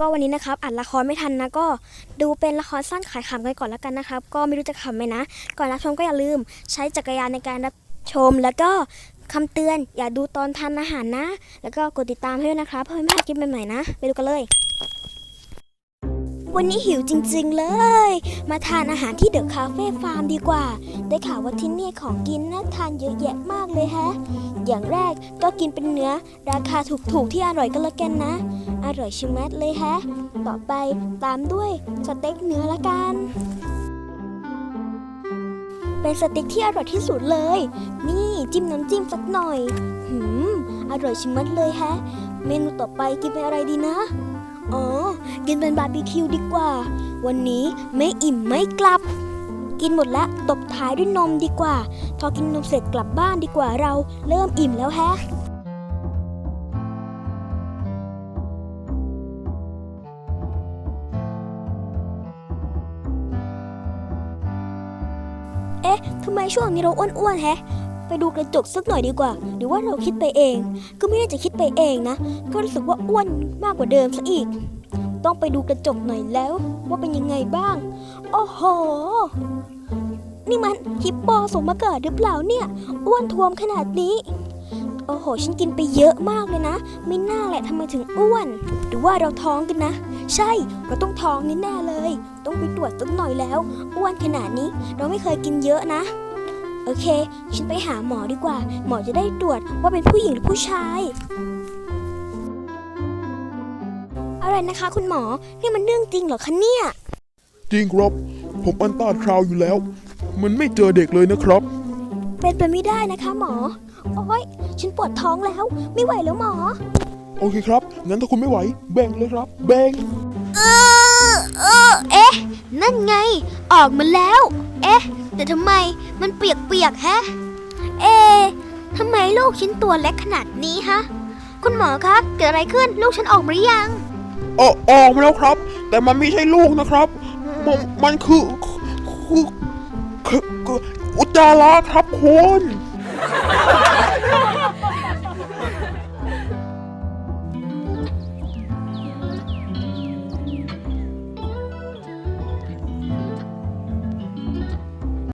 ก็วันนี้นะครับอ่านละครไม่ทันนะก็ดูเป็นละครสั้นขายขำกันก่อนแล้วกันนะครับ ก็ไม่รู้จะขำไหมนะ ก่อนรับชมก็อย่าลืม ใช้จักรยานในการรับชม แล้วก็คำเตือนอย่าดูตอนทานอาหารนะ แล้วก็กดติดตามให้ด้วยนะครับเพื่อไม่พลาดคลิปใหม่ๆนะ ไปดูกันเลย วันนี้หิวจริงๆเลย มาทานอาหารที่เดอะคาเฟ่ฟาร์มดีกว่า ได้ข่าวว่าที่นี่ของกินน่าทานเยอะแยะมากเลยแฮะ อย่างแรกก็กินเป็นเนื้อ ราคาถูกๆที่อร่อยก็แล้วกันนะ อร่อยชิมแมดเลยแฮะ ต่อไปตามด้วยสเต็กเนื้อละกัน เป็นสเต็กที่อร่อยที่สุดเลย นี่จิ้มน้ำจิ้มสักหน่อย หืม อร่อยชิมแมัดเลยแฮะ เมนูต่อไปกินเป็นอะไรดีนะ อ๋อ กินเป็นบาร์บีคิวดีกว่า วันนี้ไม่อิ่มไม่กลับ กินหมดและตบท้ายด้วยนมดีกว่า พอกินนมเสร็จกลับบ้านดีกว่าเราเริ่มอิ่มแล้วแฮะเอ๊ะทำไมช่วงนี้เราอ้วนๆแฮะ ไปดูกระจกสักหน่อยดีกว่า หรือว่าเราคิดไปเอง ก็ไม่น่าจะคิดไปเองนะ ก็รู้สึกว่าอ้วนมากกว่าเดิมซะอีก ต้องไปดูกระจกหน่อยแล้ว ว่าเป็นยังไงบ้าง โอ้โห นี่มันฮิปโปสมาเกิดหรือเปล่าเนี่ย อ้วนท้วมขนาดนี้ โอ้โห ฉันกินไปเยอะมากเลยนะ ไม่น่าแหละทำไมถึงอ้วน หรือว่าเราท้องกันนะ ใช่ เราต้องท้องแน่ๆเลย ต้องไปตรวจสักหน่อยแล้ว อ้วนขนาดนี้ เราไม่เคยกินเยอะนะ โอเค ฉันไปหาหมอดีกว่า หมอจะได้ตรวจว่าเป็นผู้หญิงหรือผู้ชายอะไรนะคะ คุณหมอ นี่มันเรื่องจริงเหรอคะเนี่ย จริงครับ ผมอันต้าคราวอยู่แล้ว มันไม่เจอเด็กเลยนะครับ เป็นไปไม่ได้นะคะหมอ โอ๊ยฉันปวดท้องแล้ว ไม่ไหวแล้วหมอ โอเคครับ งั้นถ้าคุณไม่ไหว แบ่งเลยครับ แบ่ง เออเออเอ๊ะ นั่นไง ออกมาแล้วเอ๊ะ แต่ทำไมมันเปียกๆแฮะ เอ๊ะทำไมลูกฉันตัวเล็กขนาดนี้ฮะ คุณหมอครับ เกิดอะไรขึ้นลูกฉันออกมาหรือยังเออออกมาแล้วครับ แต่มันไม่ใช่ลูกนะครับ มันมันคือคือคือคืออุจจาระครับคุณ